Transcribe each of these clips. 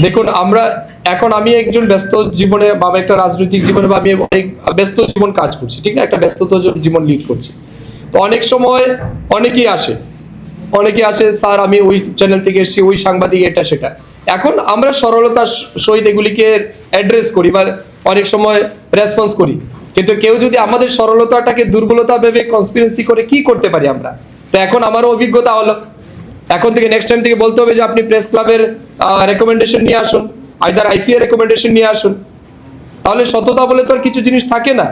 দেখুন, আমরা এখন আমি একজন ব্যস্ত জীবনে বা একটা রাজনৈতিক জীবনে বা আমি অনেক ব্যস্ত জীবন কাজ করছি, ঠিক না? একটা ব্যস্ততা জীবন লিড করছি। তো অনেক সময় অনেকেই আসে। অনেকে আসে, স্যার, আমি ওই চ্যানেল থেকে এসেছি, ওই সাংবাদিক, এটা, সেটা। এখন আমরা সরলতার সহিত এগুলিকে অ্যাড্রেস করি বা অনেক সময় রেসপন্স করি। কিন্তু কেউ যদি আমাদের সরলতাটাকে, দুর্বলতা ভেবে কনসপিরেন্সি করে কি করতে পারি আমরা? তো এখন আমারও অভিজ্ঞতা হলো। এখন থেকে নেক্সট টাইম থেকে বলতে হবে যে, আপনি প্রেস ক্লাবের রেকমেন্ডেশন নিয়ে আসুন। আইদার আইসিএ রেকমেন্ডেশন নিয়ে আসুন। তাহলে সততা বলে তো আর কিছু জিনিস থাকে না।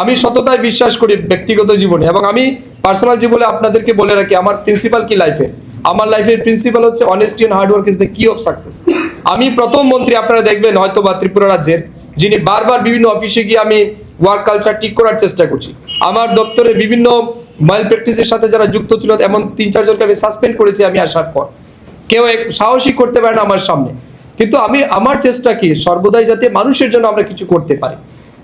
আমি সততায় বিশ্বাস করি ব্যক্তিগত জীবনে এবং আমি পার্সোনাল জীবনে আপনাদেরকে বলে রাখি, আমার প্রিন্সিপাল কি লাইফে আমার লাইফের প্রিন্সিপাল হচ্ছে honesty and hard work is the key of success আমি প্রথম মন্ত্রী, আপনারা দেখবেন হয়তো বা ত্রিপুরা রাজ্যের, যিনি বারবার বিভিন্ন অফিসে গিয়ে আমি ওয়ার্ক কালচার ঠিক করার চেষ্টা করছি। আমার দপ্তরে বিভিন্ন মাইল প্র্যাকটিসের সাথে যারা যুক্ত ছিল, এমন তিন চারজনকে আমি সাসপেন্ড করেছি আমি আসার পর। কেউ সাহসী করতে পারে না আমার সামনে। কিন্তু আমি, আমার চেষ্টা কি? সর্বদাই যাতে মানুষের জন্য আমরা কিছু করতে পারি।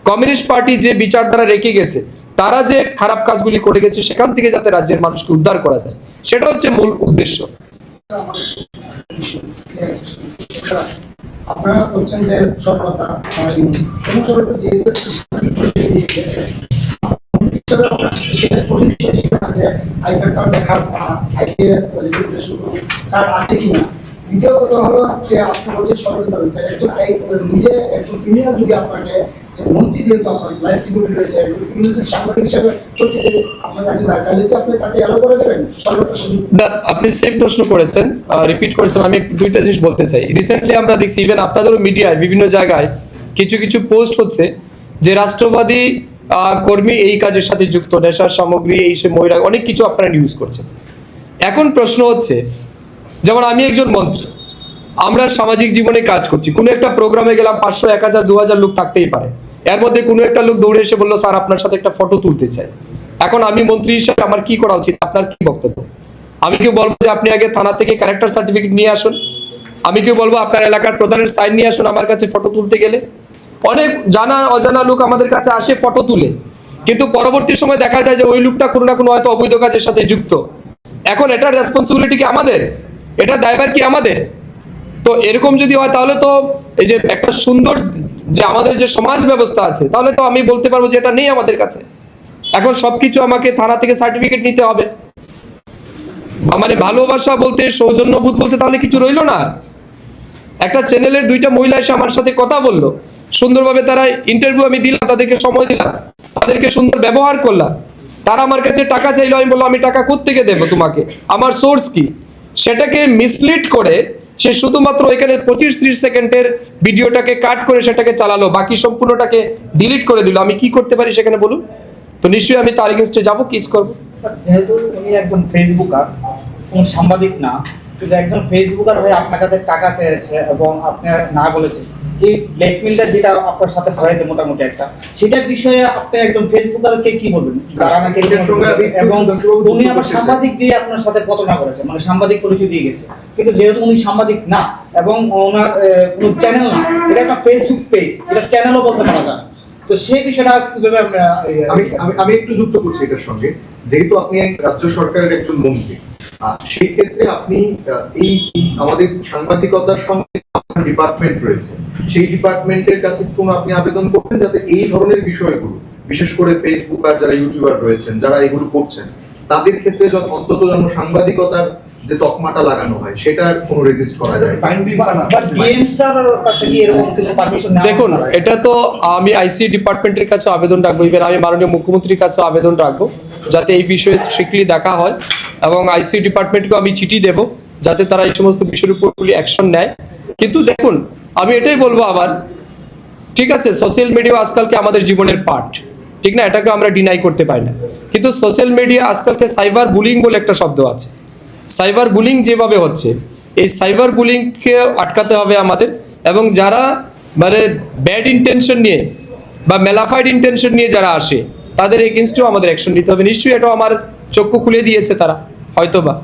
কমিউনিস্ট পার্টি যে বিচারধারা রেখে গেছে, তারা যে খারাপ কাজগুলি করে গেছে, সেখান থেকে যাতে রাজ্যের মানুষকে উদ্ধার করা যায়। সেটা হচ্ছে মূল উদ্দেশ্য। আপনারা বলছেন যে সফলতা যেহেতু আই কার্ডটা আছে আপনি তাকে দেবেন আপনি সেম প্রশ্ন করেছেন রিপিট করেছেন, আমি দুইটা জিনিস বলতে চাই। রিসেন্টলি আমরা দেখছি ইভেন আপনাদেরও মিডিয়ায় বিভিন্ন জায়গায় কিছু কিছু পোস্ট হচ্ছে যে রাষ্ট্রবাদী কর্মী এই কাজের সাথে যুক্ত, নেশার সামগ্রী, এই সে মহিলা, অনেক কিছু আপনারা নিউজ করছেন। এখন প্রশ্ন হচ্ছে, যেমন আমি একজন মন্ত্রী, আমরা সামাজিক জীবনে কাজ করছি, কোনো একটা প্রোগ্রামে গেলাম, পাঁচশো, এক হাজার, দু হাজার লোক থাকতেই পারে। এর মধ্যে কোনো একটা লোক দৌড়ে এসে বলল, স্যার, আপনার সাথে একটা ফটো তুলতে চাই। এখন আমি মন্ত্রী হিসেবে আমার কি করা উচিত? আপনার কি বক্তব্য? আমি কি বলব যে আপনি আগে থানা থেকে ক্যারেক্টার সার্টিফিকেট নিয়ে আসুন। আমি কি বলব, আপনার এলাকার প্রধানের সাইন নিয়ে আসুন আমার কাছে ফটো তুলতে গেলে। অনেক জানা, অজানা লোক আমাদের কাছে আসে ফটো তুলে। কিন্তু পরবর্তী সময় দেখা যায় যে ওই লোকটা কোনো না কোনো হয়তো অবৈধ কাজের সাথে যুক্ত। এখন এটার রেসপন্সিবিলিটি কি আমাদের? এটা দায়ভার কি আমাদের? তো এরকম যদি হয় তাহলে তো এই যে একটা সুন্দর যে আমাদের যে সমাজ ব্যবস্থা আছে, তাহলে তো আমি বলতে পারব যে এটা নেই আমাদের কাছে। এখন সবকিছু আমাকে থানা থেকে সার্টিফিকেট নিতে হবে। মানে ভালোবাসা বলতে, সৌজন্যবোধ বলতে তাহলে কিছু রইল না? একটা চ্যানেলের দুইটা মহিলা এসে আমার সাথে কথা বলল। সুন্দরভাবে তারা ইন্টারভিউ আমি দিলাম, তাদেরকে সময় দিলাম, তাদেরকে সুন্দর ব্যবহার করলাম। তারা আমার কাছে টাকা চাইলো, আমি বললাম, আমি টাকা কোত্থেকে দেবো তোমাকে? আমার সোর্স কি? সেটাকে মিসলিড করে সে শুধুমাত্র এখানে পঁচিশ ত্রিশ সেকেন্ডের ভিডিওটাকে কাট করে সেটাকে চালালো, বাকি সম্পূর্ণটাকে ডিলিট করে দিল। আমি কি করতে পারি সেখানে বলুন? তো নিশ্চয়ই আমি তার এগেনস্টে যাব কিস করব? যেহেতু উনি একজন ফেসবুকার কোন সাংবাদিক না, কিন্তু একজন ফেসবুকার হয়ে আপনার কাছে টাকা চেয়েছে এবং আপনি না বলেছেন এই ব্ল্যাকমেলটা যেটা আপনার সাথে হয়েছে মোটামুটি একটা বিষয়ে আপনি ফেসবুকারকে কি বলবেন? এবং উনি আবার সাংবাদিক দিয়ে আপনার সাথে প্রতারণা করেছে মানে সাংবাদিক পরিচয় দিয়ে গেছে। কিন্তু যেহেতু উনি সাংবাদিক না এবং ওনার কোনো চ্যানেল না এটা একটা ফেসবুক পেজ এটা চ্যানেলও বলতে পারা যায়। তো সেই বিষয়টা কীভাবে আমি আমি- একটু যুক্ত করছি এটার সঙ্গে। যেহেতু আপনি রাজ্য সরকারের একজন মন্ত্রী সেই ক্ষেত্রে আপনি এই আমাদের সাংবাদিকতার সঙ্গে ডিপার্টমেন্ট রয়েছে। সেই ডিপার্টমেন্টের কাছে কোনো আপনি আবেদন করবেন যাতে এই ধরনের বিষয়গুলো বিশেষ করে ফেসবুক আর যারা ইউটিউবার রয়েছেন যারা এগুলো করছেন তাদের ক্ষেত্রে যত অন্তত যেন সাংবাদিকতার যে তকমাটা লাগানো হয় সেটার কোনো রেজিস্ট করা যায় ডিএম স্যার কাছে কি এরকম কিছু পারমিশন দেখুন এটা তো আমি আইসি ডিপার্টমেন্টের কাছে আবেদন রাখব ইভেন আমি মাননীয় মুখ্যমন্ত্রীর কাছে আবেদন রাখব যাতে এই বিষয়ে স্ট্রিক্টলি দেখা হয়। এবং আইসি ডিপার্টমেন্টকে আমি চিঠি দেব যাতে তারা এই সমস্ত বিষয়ের উপরগুলি অ্যাকশন নেয়। কিন্তু দেখুন, আমি এটাই বলব আবার, ঠিক আছে সোশ্যাল মিডিয়া আজকালকে আমাদের জীবনের পার্ট ঠিক না? এটাকে আমরা ডিনাই করতে পারি না। কিন্তু সোশ্যাল মিডিয়া আজকালকে সাইবার বুলিং বলে একটা শব্দ আছে। সাইবার বুলিং যেভাবে হচ্ছে, এই সাইবার বুলিংকে আটকাতে হবে আমাদের এবং যারা মানে ব্যাড ইন্টেনশন নিয়ে বা মেলাফাইড ইন্টেনশন নিয়ে যারা আসে, তাদের এগেনস্টেও আমাদের অ্যাকশন নিতে হবে। নিশ্চয়ই এটা আমার চক্ষু খুলে দিয়েছে তারা, হয়তোবা।